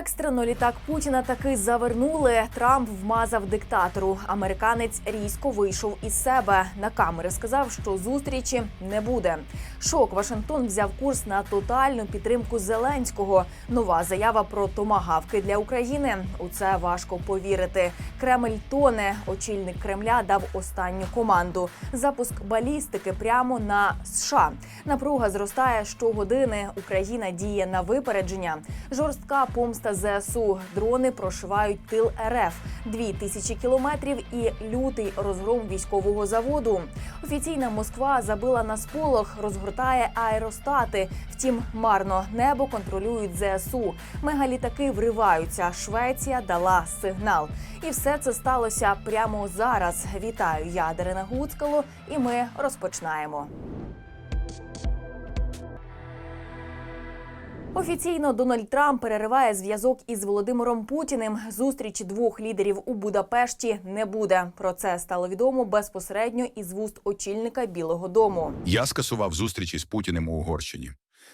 Екстрено літак Путіна таки завернули. Трамп вмазав диктатору. Американець різко вийшов із себе. На камери сказав, що зустрічі не буде. Шок Вашингтон взяв курс на тотальну підтримку Зеленського. Нова заява про томагавки для України. У це важко повірити. Кремль тоне. Очільник Кремля дав останню команду. Запуск балістики прямо на США. Напруга зростає щогодини. Україна діє на випередження. Жорстка помста ЗСУ. Дрони прошивають тил РФ. Дві тисячі кілометрів і лютий розгром військового заводу. Офіційна Москва забила на сполох, розгортає аеростати. Втім, марно небо контролюють ЗСУ. Мегалітаки вриваються. Швеція дала сигнал. І все це сталося прямо зараз. Вітаю, я Дарина Гуцкало, і ми розпочинаємо. Офіційно Дональд Трамп перериває зв'язок із Володимиром Путіним. Зустрічі двох лідерів у Будапешті не буде. Про це стало відомо безпосередньо із вуст очільника Білого Дому. Я скасував зустрічі з Путіним у Угорщині.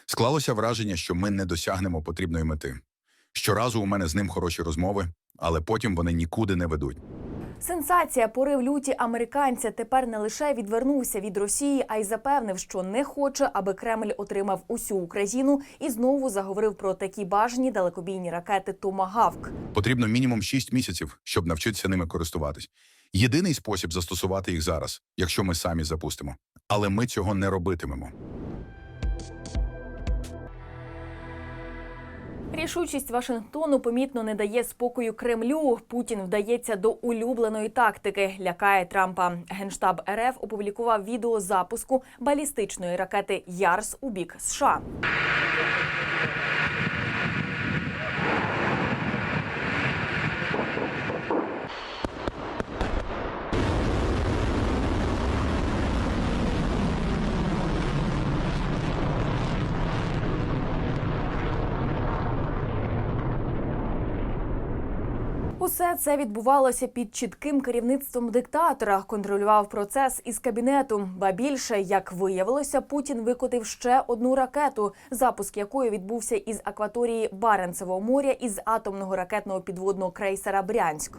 Склалося враження, що ми не досягнемо потрібної мети. Щоразу у мене з ним хороші розмови, але потім вони нікуди не ведуть. Сенсація порив люті американця тепер не лише відвернувся від Росії, а й запевнив, що не хоче, аби Кремль отримав усю Україну і знову заговорив про такі бажані далекобійні ракети Томагавк. Потрібно мінімум 6 місяців, щоб навчитися ними користуватись. Єдиний спосіб застосувати їх зараз, якщо ми самі запустимо. Але ми цього не робитимемо. Рішучість Вашингтону помітно не дає спокою Кремлю. Путін вдається до улюбленої тактики, лякає Трампа. Генштаб РФ опублікував відео запуску балістичної ракети Ярс у бік США. Усе це відбувалося під чітким керівництвом диктатора. Контролював процес із кабінету. Ба більше, як виявилося, Путін викотив ще одну ракету, запуск якої відбувся із акваторії Баренцевого моря із атомного ракетного підводного крейсера Брянськ.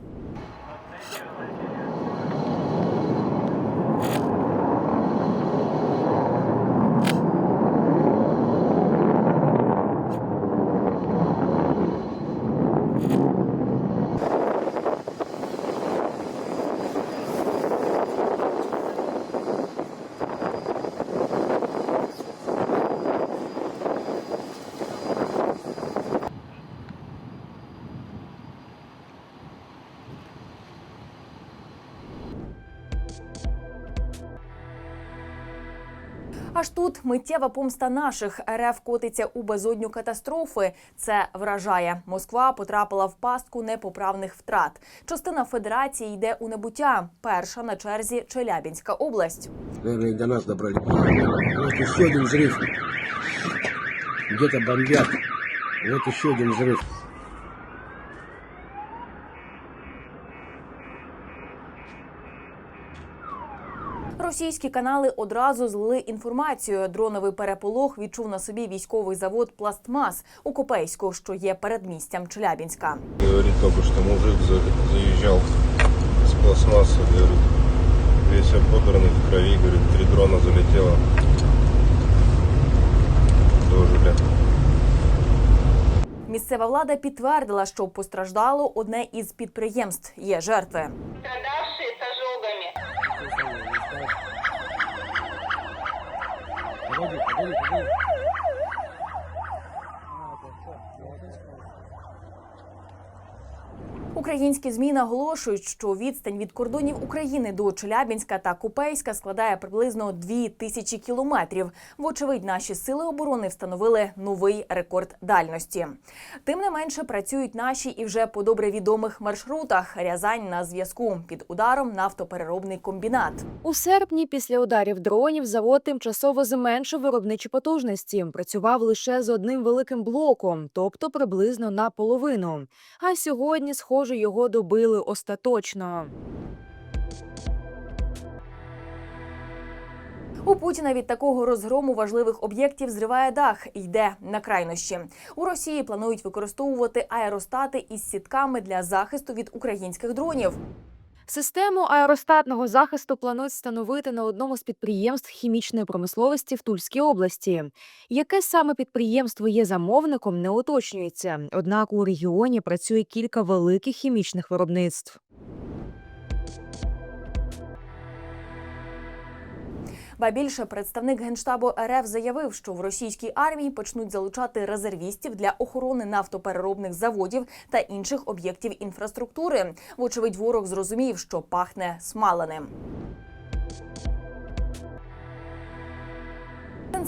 Аж тут миттєва помста наших РФ котиться у безодню катастрофи. Це вражає. Москва потрапила в пастку непоправних втрат. Частина федерації йде у небуття. Перша на черзі Челябінська область. Наверное, до нас добрали. Вот еще один взрыв. Где-то бомбят. Вот еще один взрыв. Російські канали одразу злили інформацію. Дроновий переполох відчув на собі військовий завод Пластмас у Копейську, що є передмістям Челябінська. Говорит только, что мужик за- заезжал с пластмассы, говорит, весь ободранный в крови, говорит, три дрона залетело. Дожили. Місцева влада підтвердила, що постраждало одне із підприємств. Є жертви. страдавшие 不 Українські змі наголошують, що відстань від кордонів України до Челябінська та Купейська складає приблизно дві тисячі кілометрів. Вочевидь, наші сили оборони встановили новий рекорд дальності. Тим не менше працюють наші і вже по добре відомих маршрутах. Рязань на зв'язку під ударом нафтопереробний комбінат. У серпні після ударів дронів завод тимчасово зменшив виробничі потужності. Працював лише з одним великим блоком, тобто приблизно наполовину. А сьогодні, схоже, його добили остаточно. У Путіна від такого розгрому важливих об'єктів зриває дах і йде на крайнощі. У Росії планують використовувати аеростати із сітками для захисту від українських дронів. Систему аеростатного захисту планують встановити на одному з підприємств хімічної промисловості в Тульській області. Яке саме підприємство є замовником, не уточнюється. Однак у регіоні працює кілька великих хімічних виробництв. Ба більше представник генштабу РФ заявив, що в російській армії почнуть залучати резервістів для охорони нафтопереробних заводів та інших об'єктів інфраструктури. Вочевидь, ворог зрозумів, що пахне смаленим.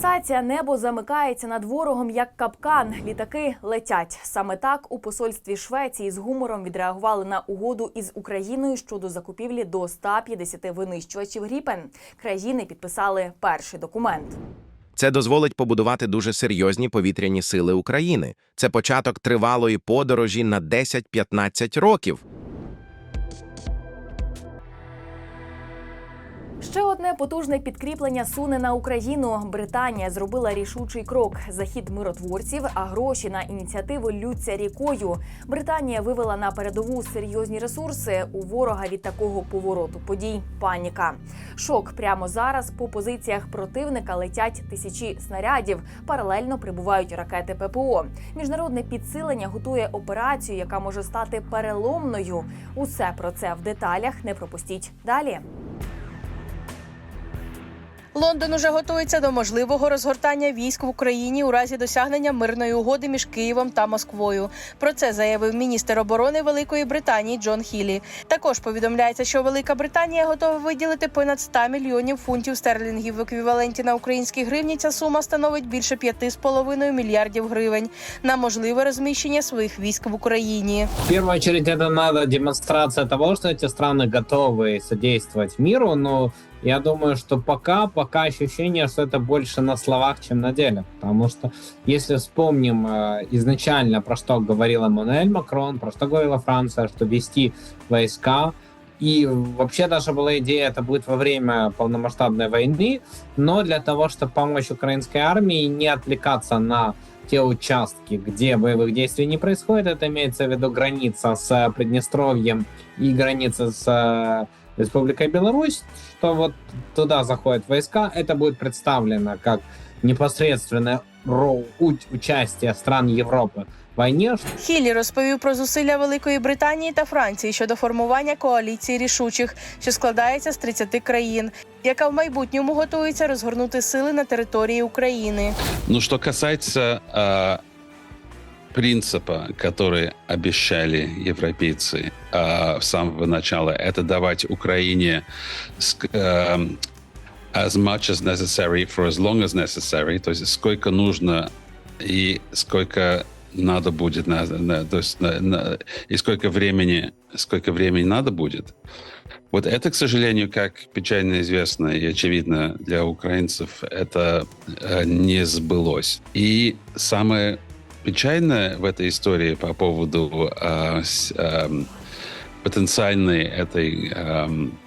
Сенсація небо замикається над ворогом як капкан. Літаки летять. Саме так у посольстві Швеції з гумором відреагували на угоду із Україною щодо закупівлі до 150 винищувачів Гріпен. Країни підписали перший документ. Це дозволить побудувати дуже серйозні повітряні сили України. Це початок тривалої подорожі на 10-15 років. Ще одне потужне підкріплення суне на Україну. Британія зробила рішучий крок. Захід миротворців, а гроші на ініціативу лються рікою. Британія вивела на передову серйозні ресурси. У ворога від такого повороту подій паніка. Шок прямо зараз по позиціях противника летять тисячі снарядів. Паралельно прибувають ракети ППО. Міжнародне підсилення готує операцію, яка може стати переломною. Усе про це в деталях не пропустіть далі. Лондон уже готується до можливого розгортання військ в Україні у разі досягнення мирної угоди між Києвом та Москвою. Про це заявив міністр оборони Великої Британії Джон Хілі. Також повідомляється, що Велика Британія готова виділити понад 100 мільйонів фунтів стерлінгів в еквіваленті на українські гривні. Ця сума становить більше 5,5 мільярдів гривень на можливе розміщення своїх військ в Україні. В первую очередь это надо демонстрация того, что эти страны готовы содействовать миру, но я думаю, что пока, пока ощущение, что это больше на словах, чем на деле. Потому что если вспомним э, изначально, про что говорил Эммануэль Макрон, про что говорила Франция, что вести войска, и вообще даже была идея, это будет во время полномасштабной войны, но для того, чтобы помочь украинской армии не отвлекаться на те участки, где боевых действий не происходит, это имеется в виду граница с Приднестровьем и граница с э, Республикой Беларусь, что вот туда заходят войска, это будет представлено как непосредственное участие стран Европы в войне, Хілі розповів про зусилля Великої Британії та Франції щодо формування коаліції рішучих, що складається з 30 країн, яка в майбутньому готується розгорнути сили на території України. Ну, что касается а, принципа, который обещали европейцы а, с самого начала, это давать Украине эм, as much as necessary for as long as necessary, то есть сколько нужно и сколько надо будет, на, на- то есть на- на- и сколько времени, сколько времени надо будет. Вот это, к сожалению, как печально известно и очевидно для украинцев, это э, не сбылось. И самое печальное в этой истории по поводу э, с- эм, потенциальной этой эм,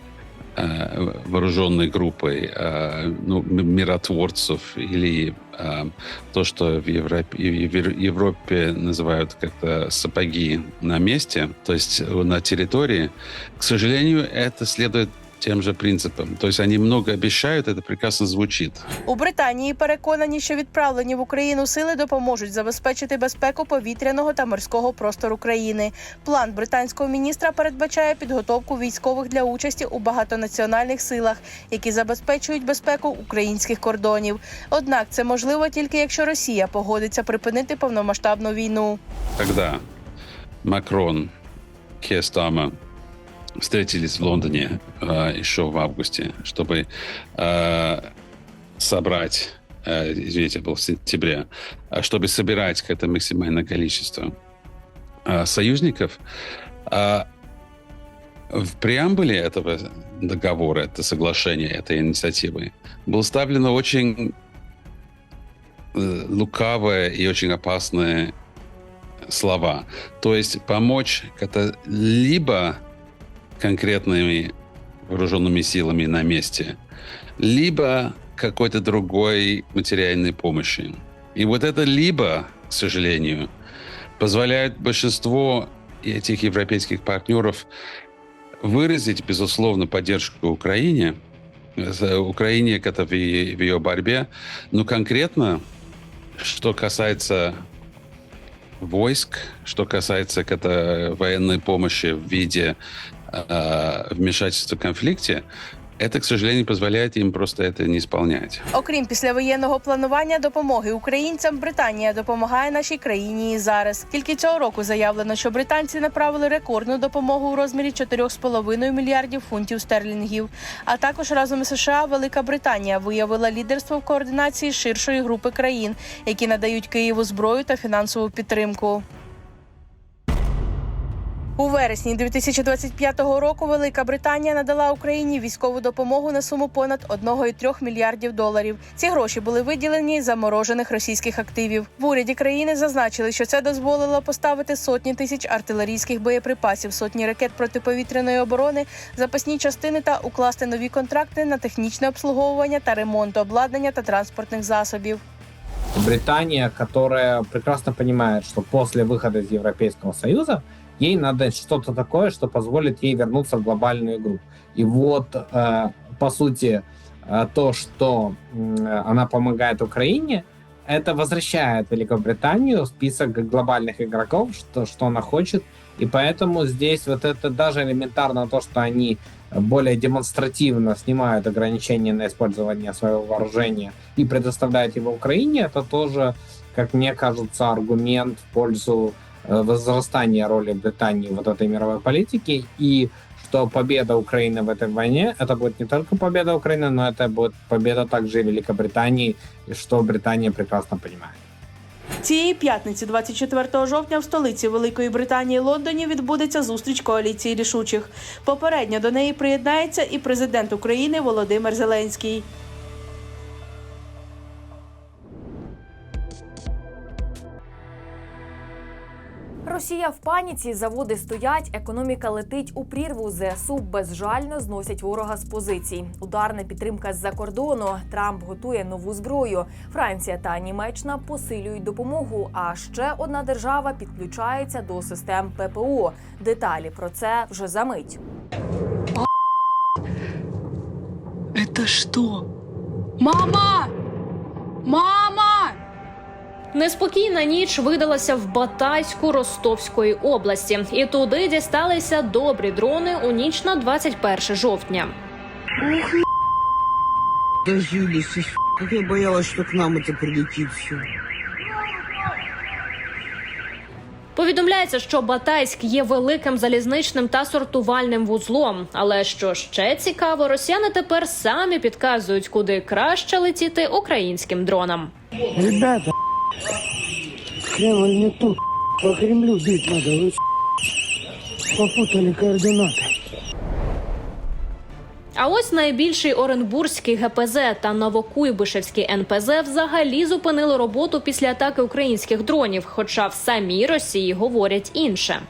э, вооруженной группой э, ну, миротворцев или э, то, что в Европе, в Евро- Европе называют как-то сапоги на месте, то есть на территории, к сожалению, это следует тем же принципам. То есть они много обещают, это прекрасно звучит. У Британії переконані, що відправлені в Україну сили допоможуть забезпечити безпеку повітряного та морського простору країни. План британського міністра передбачає підготовку військових для участі у багатонаціональних силах, які забезпечують безпеку українських кордонів. Однак це можливо тільки якщо Росія погодиться припинити повномасштабну війну. Когда Макрон, Кестама встретились в Лондоне э, еще в августе, чтобы э, собрать, э, извините, был в сентябре, чтобы собирать какое-то максимальное количество э, союзников, э, в преамбуле этого договора, это соглашения, этой инициативы, было ставлено очень э, лукавое и очень опасное слова. То есть помочь это либо конкретными вооруженными силами на месте, либо какой-то другой материальной помощи. И вот это либо, к сожалению, позволяет большинству этих европейских партнеров выразить, безусловно, поддержку Украине, Украине как-то в ее, в ее борьбе, но конкретно, что касается войск, что касается как-то военной помощи в виде вмешательства в конфликте, это, к сожалению, позволяет им просто это не исполнять. Окрім післявоєнного планування допомоги українцям, Британія допомагає нашій країні і зараз. Тільки цього року заявлено, що британці направили рекордну допомогу у розмірі 4,5 мільярдів фунтів стерлінгів. А також разом із США Велика Британія виявила лідерство в координації ширшої групи країн, які надають Києву зброю та фінансову підтримку. У вересні 2025 року Велика Британія надала Україні військову допомогу на суму понад 1,3 мільярдів доларів. Ці гроші були виділені з заморожених російських активів. В уряді країни зазначили, що це дозволило поставити сотні тисяч артилерійських боєприпасів, сотні ракет протиповітряної оборони, запасні частини та укласти нові контракти на технічне обслуговування та ремонт обладнання та транспортних засобів. Британия, которая прекрасно понимает, что после выхода из Европейского Союза ей надо что-то такое, что позволит ей вернуться в глобальную игру. И вот, э, по сути, э, то, что м, она помогает Украине, это возвращает Великобританию в список глобальных игроков, что, что она хочет. И поэтому здесь вот это даже элементарно то, что они более демонстративно снимают ограничения на использование своего вооружения и предоставляют его Украине, это тоже, как мне кажется, аргумент в пользу э, возрастания роли Британии в вот этой мировой политике и что победа Украины в этой войне, это будет не только победа Украины, но это будет победа также и Великобритании, и что Британия прекрасно понимает. Цієї п'ятниці, 24 жовтня, в столиці Великої Британії Лондоні відбудеться зустріч коаліції рішучих. Попередньо до неї приєднається і президент України Володимир Зеленський. Росія в паніці, заводи стоять, економіка летить у прірву. ЗСУ безжально зносять ворога з позицій. Ударна підтримка з-за кордону. Трамп готує нову зброю. Франція та Німеччина посилюють допомогу. А ще одна держава підключається до систем ППО. Деталі про це вже за мить. Это что? Мама! Мама! Неспокійна ніч видалася в Батайську Ростовської області, і туди дісталися добрі дрони у ніч на 21 жовтня. Дожились, как я боялась, что к нам это прилетит все. Повідомляється, що Батайськ є великим залізничним та сортувальним вузлом. Але що ще цікаво, росіяни тепер самі підказують, куди краще летіти українським дронам. Ребята, Кремль не тут. По Кремлю бить надо. Вы попутали координаты. А ось найбільший Оренбурзький ГПЗ та Новокуйбишевський НПЗ взагалі зупинили роботу після атаки українських дронів, хоча в самій Росії говорять інше.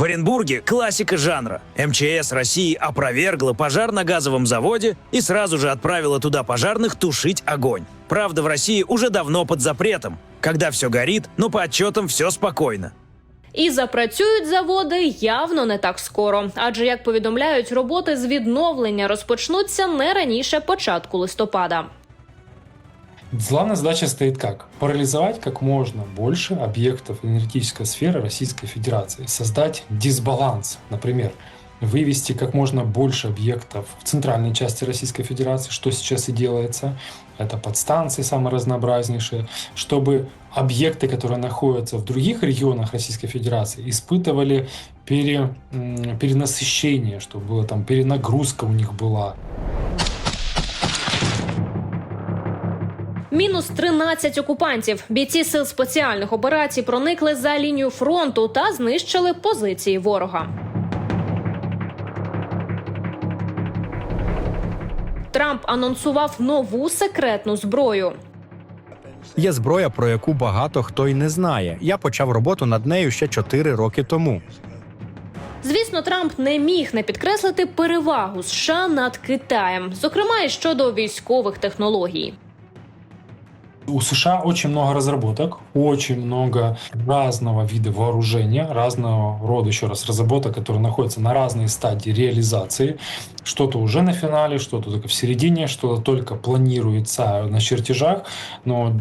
В Оренбурге классика жанра. МЧС России опровергла пожар на газовом заводе и сразу же отправила туда пожарных тушить огонь. Правда, в России уже давно под запретом. Когда все горит, но по отчетам все спокойно. І запрацюють заводи явно не так скоро, адже як повідомляють, роботи з відновлення розпочнуться не раніше початку листопада. Главная задача стоит как? Парализовать как можно больше объектов энергетической сферы Российской Федерации. Создать дисбаланс, например, вывести как можно больше объектов в центральной части Российской Федерации, что сейчас и делается. Это подстанции самые разнообразнейшие, чтобы объекты, которые находятся в других регионах Российской Федерации, испытывали пере, перенасыщение, чтобы было там перенагрузка у них была. Мінус 13 окупантів. Бійці сил спеціальних операцій проникли за лінію фронту та знищили позиції ворога. Трамп анонсував нову секретну зброю. Є зброя, про яку багато хто й не знає. Я почав роботу над нею ще 4 роки тому. Звісно, Трамп не міг не підкреслити перевагу США над Китаєм, зокрема і щодо військових технологій. У США очень много разработок, очень много разного вида вооружения, разного рода, еще раз, разработок, которые находятся на разной стадии реализации. Что-то уже на финале, что-то только в середине, что-то только планируется на чертежах, но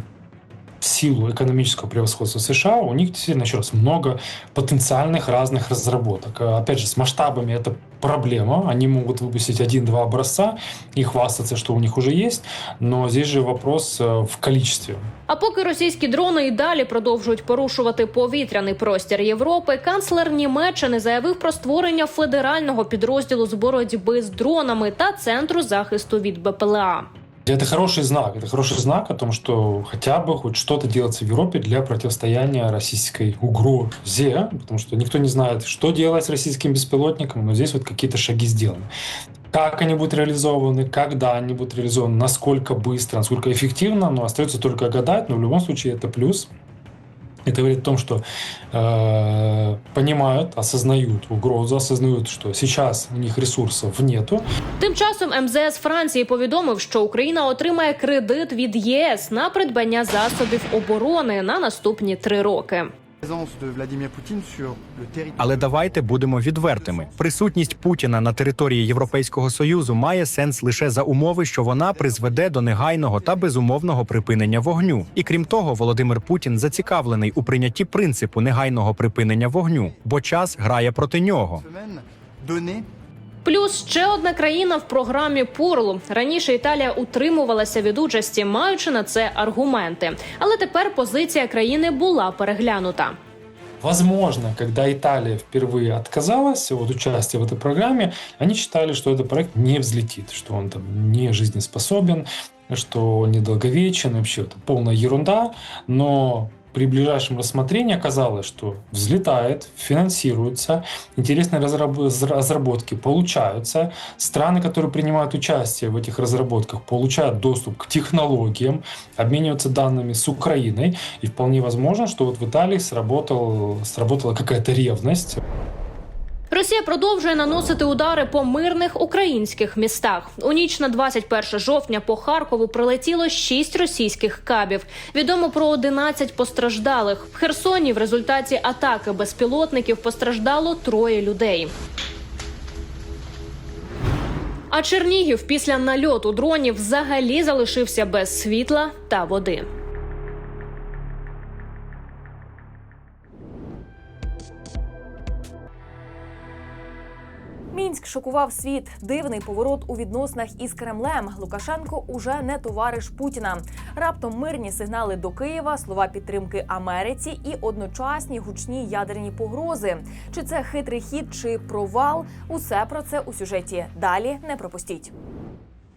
в силу экономического превосходства США у них действительно еще раз много потенциальных разных разработок. А, Опять же, с масштабами это проблема. Они могут выпустить один-два образца и хвастаться, что у них уже есть, но здесь же вопрос э, в количестве. А поки російські дрони і далі продовжують порушувати повітряний простір Європи, канцлер Німеччини заявив про створення федерального підрозділу з боротьби з дронами та центру захисту від БПЛА. Это хороший знак. Это хороший знак о том, что хотя бы хоть что-то делается в Европе для противостояния российской угрозе, потому что никто не знает, что делать с российским беспилотником, но здесь вот какие-то шаги сделаны. Как они будут реализованы, когда они будут реализованы, насколько быстро, насколько эффективно, но остается только гадать, но в любом случае это плюс. Это говорит о том, что э, понимают, осознают угрозу, осознают, что сейчас у них ресурсов нету, Тим часом МЗС Франції повідомив, що Україна отримає кредит від ЄС на придбання засобів оборони на наступні три роки. Але давайте будемо відвертими. Присутність Путіна на території Європейського союзу має сенс лише за умови, що вона призведе до негайного та безумовного припинення вогню. І крім того, Володимир Путін зацікавлений у прийнятті принципу негайного припинення вогню, бо час грає проти нього. Плюс ще одна країна в програмі Пурл. Раніше Італія утримувалася від участі, маючи на це аргументи. Але тепер позиція країни була переглянута. Возможно, когда Италия впервые отказалась от участия в этой программе, они считали, что этот проект не взлетит, что он там не жизнеспособен, что он недолговечен, вообще это полная ерунда. Но при ближайшем рассмотрении оказалось, что взлетает, финансируется, интересные разраб- разработки получаются. Страны, которые принимают участие в этих разработках, получают доступ к технологиям, обмениваются данными с Украиной. И вполне возможно, что вот в Италии сработал, сработала какая-то ревность. Росія продовжує наносити удари по мирних українських містах. У ніч на 21 жовтня по Харкову прилетіло 6 російських кабів. Відомо про 11 постраждалих. В Херсоні в результаті атаки безпілотників постраждало троє людей. А Чернігів після нальоту дронів взагалі залишився без світла та води. Мінськ шокував світ. Дивний поворот у відносинах із Кремлем. Лукашенко уже не товариш Путіна. Раптом мирні сигнали до Києва, слова підтримки Америці і одночасні гучні ядерні погрози. Чи це хитрий хід, чи провал? Усе про це у сюжеті. Далі не пропустіть.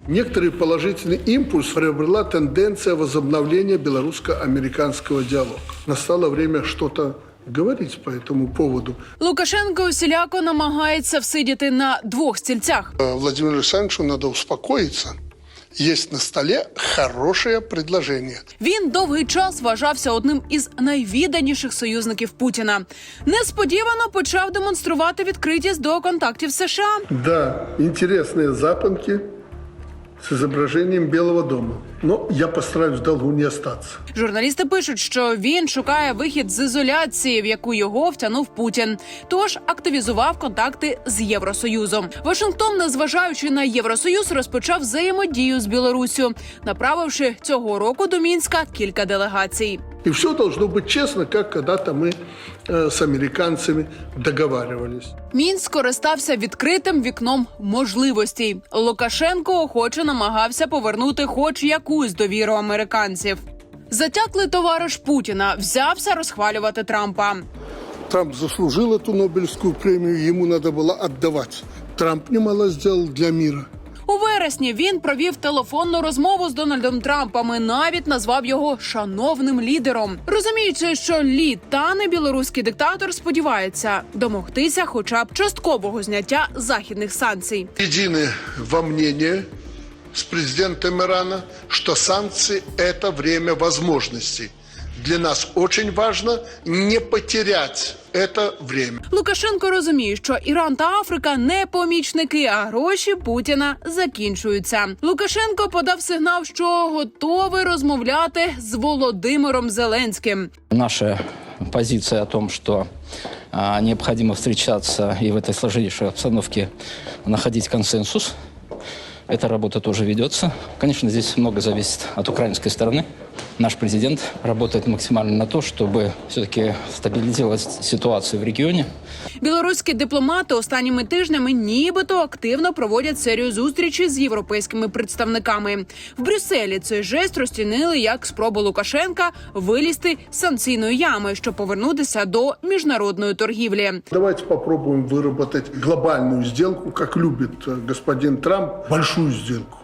Некоторый положительный импульс приобрела тенденция возобновления белорусско-американского диалога. Настало время что-то говорить по этому поводу. Лукашенко усіляко намагається всидіти на двох стільцях. Э, Владимиру Александровичу надо успокоиться. Есть на столе хорошее предложение. Він довгий час вважався одним із найвіданіших союзників Путіна. Несподівано почав демонструвати відкритість до контактів з США. Да, интересные запонки с изображением Белого дома. Но я постараюсь в долгу не остаться. Журналісти пишуть, що він шукає вихід з ізоляції, в яку його втягнув Путін. Тож активізував контакти з Євросоюзом. Вашингтон, незважаючи на Євросоюз, розпочав взаємодію з Білоруссю, направивши цього року до мінська кілька делегацій. И все должно быть честно, как когда-то мы э, с американцами договаривались. Мінськ скористався відкритим вікном можливостей. Лукашенко охоче намагався повернути хоч якусь довіру американців. Затяклий товариш Путіна взявся розхвалювати Трампа. Трамп заслужил эту Нобелевскую премию, ему надо было отдавать. Трамп немало сделал для мира. У вересні він провів телефонну розмову з Дональдом Трампом і навіть назвав його шановним лідером. Розуміючи, що лід тане білоруський диктатор сподівається домогтися, хоча б часткового зняття західних санкцій. Едины во мнении с президентом Ирана, что санкции – это время возможностей Для нас очень важно не потерять это время. Лукашенко розуміє, що Іран та Африка не помічники, а гроші Путіна закінчуються. Лукашенко подав сигнал, що готовий розмовляти з Володимиром Зеленським. Наша позиция о том, что а, необходимо встречаться и в этой сложнейшей обстановке находить консенсус. Эта работа тоже ведется. Конечно, здесь много зависит от украинской стороны. Наш президент работает максимально на то, чтобы все-таки стабилизировать ситуацию в регионе. Білоруські дипломати останніми тижнями нібито активно проводять серію зустрічей з європейськими представниками. В Брюсселі цей жест розцінили як спробу Лукашенка вилізти з санкційної ями, щоб повернутися до міжнародної торгівлі. Давайте попробуем выработать глобальную сделку, как любит э, господин Трамп, большую сделку.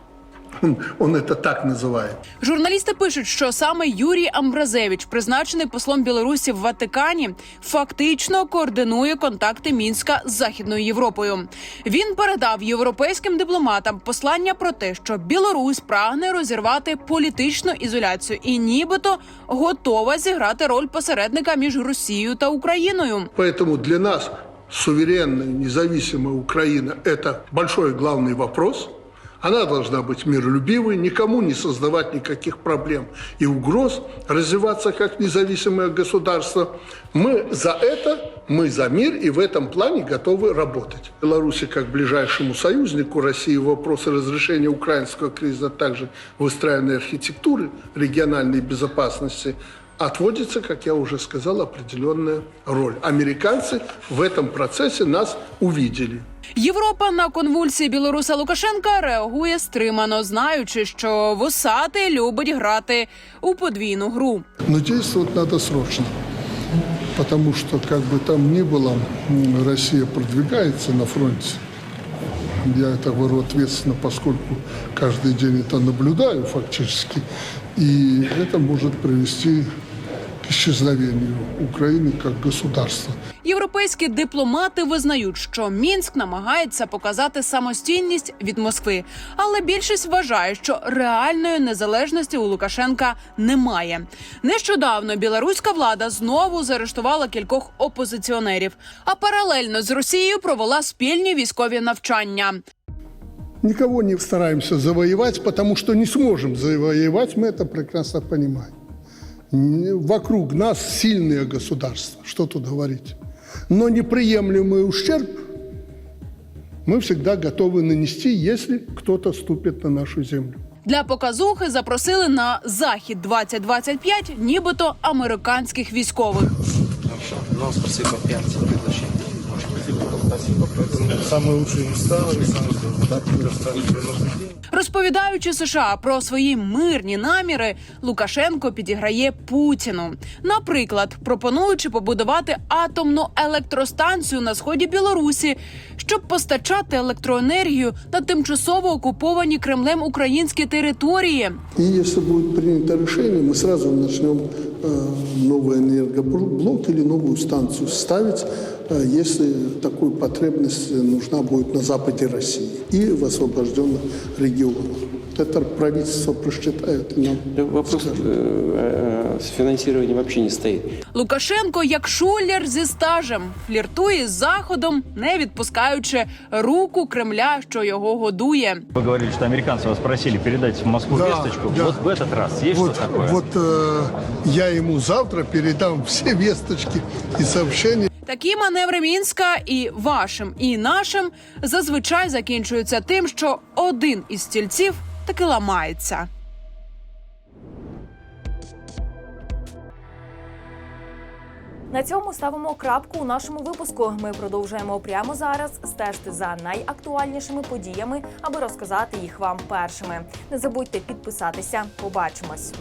Он, он это так называет. Журналісти пишуть, що саме Юрій Амбразевич, призначений послом Білорусі в Ватикані, фактично координує контакти мінська з західною Європою. Він передав європейським дипломатам послання про те, що Білорусь прагне розірвати політичну ізоляцію і нібито готова зіграти роль посередника між Росією та Україною. Поэтому для нас суверенная, независимая Украина – это большой главный вопрос. Она должна быть миролюбивой, никому не создавать никаких проблем и угроз, развиваться как независимое государство. Мы за это, мы за мир и в этом плане готовы работать. Беларуси как ближайшему союзнику России вопросы разрешения украинского кризиса, а также выстраивания архитектуры региональной безопасности отводится, как я уже сказал, определенная роль. Американцы в этом процессе нас увидели. Європа на конвульсії білоруса Лукашенка реагує стримано, знаючи, що вусатий любить грати у подвійну гру. Но действовать надо срочно. Потому что, как бы там ни было, м, Россия продвигается на фронте. Я это говорю ответственно, поскольку каждый день это наблюдаю фактически. И это может привести к исчезновению Украины как государства. Європейські дипломати визнають, що Мінськ намагається показати самостійність від Москви, але більшість вважає, що реальної незалежності у Лукашенка немає. Нещодавно білоруська влада знову заарештувала кількох опозиціонерів, а паралельно з Росією провела спільні військові навчання. Никого не стараемся завоевать, потому что не сможем завоевать, мы это прекрасно понимаем. Н- Вокруг нас сильные государства, что тут говорить. Но неприемлемый ущерб мы всегда готовы нанести, если кто-то ступит на нашу землю. Для показухи запросили на захід 2025 нібито американських військових. Ну, спасибо, пять приглашений. Самые лучшие места, так, Розповідаючи США про свої мирні наміри, Лукашенко підіграє Путіну. Наприклад, пропонуючи побудувати атомну електростанцію на сході Білорусі, щоб постачати електроенергію на тимчасово окуповані Кремлем українські території. И если будет принято решение, мы сразу начнем э, новый энергоблок или новую станцию ставить, э, если такую потребность нужна будет на западе России и в освобожденных регионах. Это правительство просчитает и нам Вопрос э, с финансированием вообще не стоит. Лукашенко, як шулер зі стажем, фліртує з заходом, не відпускаючи руку Кремля, що його годує. Вы говорили, что американцы вас просили передать в Москву Да, весточку. да. Вот в этот раз есть вот, что такое? Вот э, я ему завтра передам все весточки и сообщения. Такі маневри мінська і вашим, і нашим зазвичай закінчуються тим, що один із стільців таки ламається. На цьому ставимо крапку у нашому випуску. Ми продовжуємо прямо зараз стежити за найактуальнішими подіями, аби розказати їх вам першими. Не забудьте підписатися. Побачимось.